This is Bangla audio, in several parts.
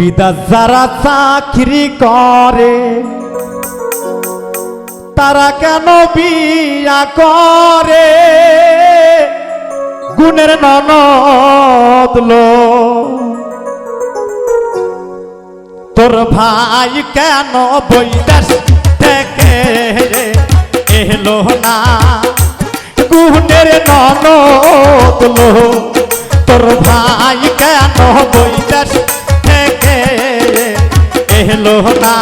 বিদাস যারা চাকরি করে, তারা কেন বিয়া করে? গুণের ননদলো তোর ভাই কেন বৈদাস থেকে এলো না? গুণের ননদলো তোর ভাই কেন বৈদাস এলো না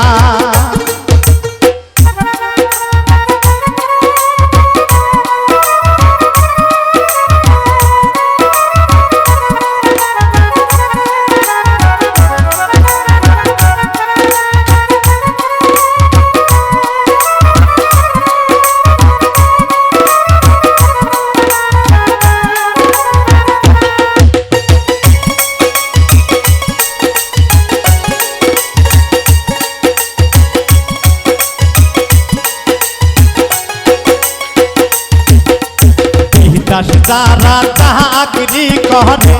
বিদাস যারা চাকরি করে।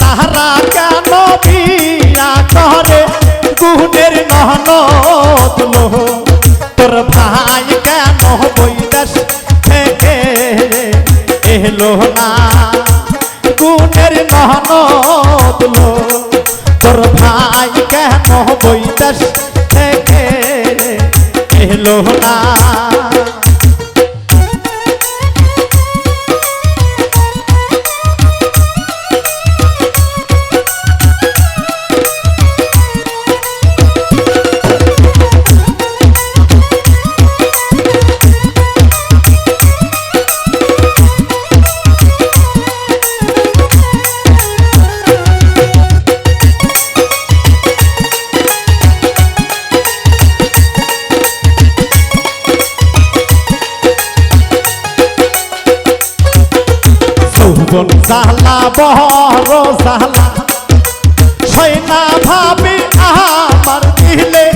তাহারা কেন বিয়া করে? গুণের নহনত লো তোর ভাই কেন বৈদাস থেকে এলো না? গুণের নহনত লো তোর ভাই কেন বৈদাস থেকে এলো না? যৌবন জালা বহর জালা সৈনা ভাবি আমার দিলে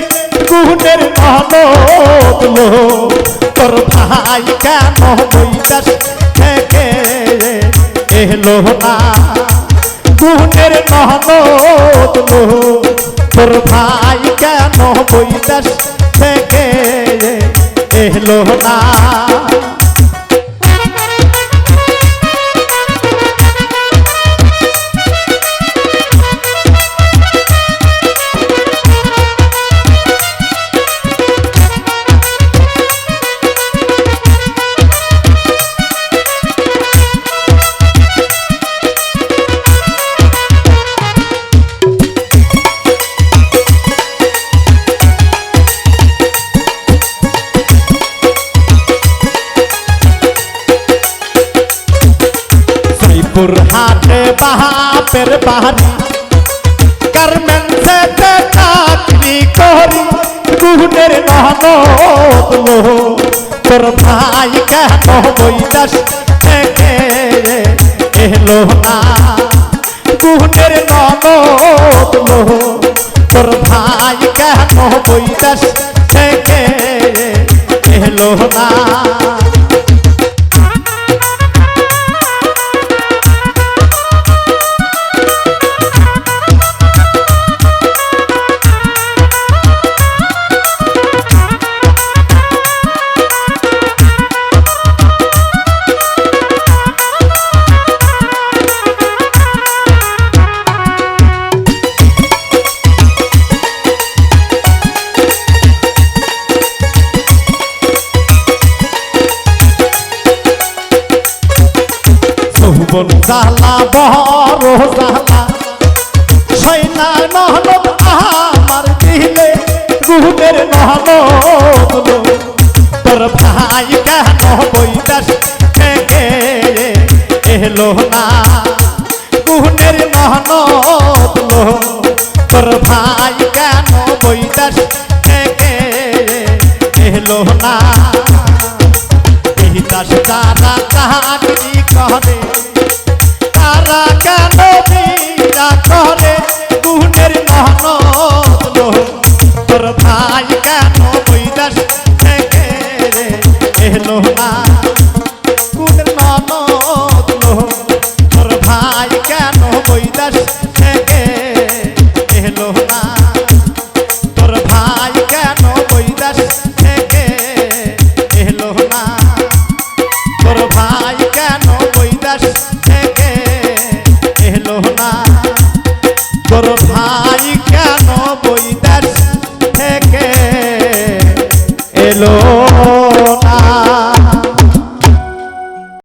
গুণের নহলো তোর ভাই কেন বৈদাস থেকে এলো না? গুণের নহলো তোর ভাই কেন বৈদাস থেকে এলো না? জয়পুর হাটে বাহাপের বাড়ি গার্মেন্টসে চাকরি করি গুণের নহলো তোর ভাই কেন বৈদাস থেকে এলো না গুণের নহলো তোর ভাই কেন বৈদাস থেকে এলো না যৌবন জালা বড় জালা। সৈনা নহলত আমার দিলে গুণের নহলত তোর ভাই কেন বৈদাস থেকে এলো না। গুণের নহলত তোর ভাই কেন বৈদাস থেকে এলো না। এই দাস ভাই কেন বইতে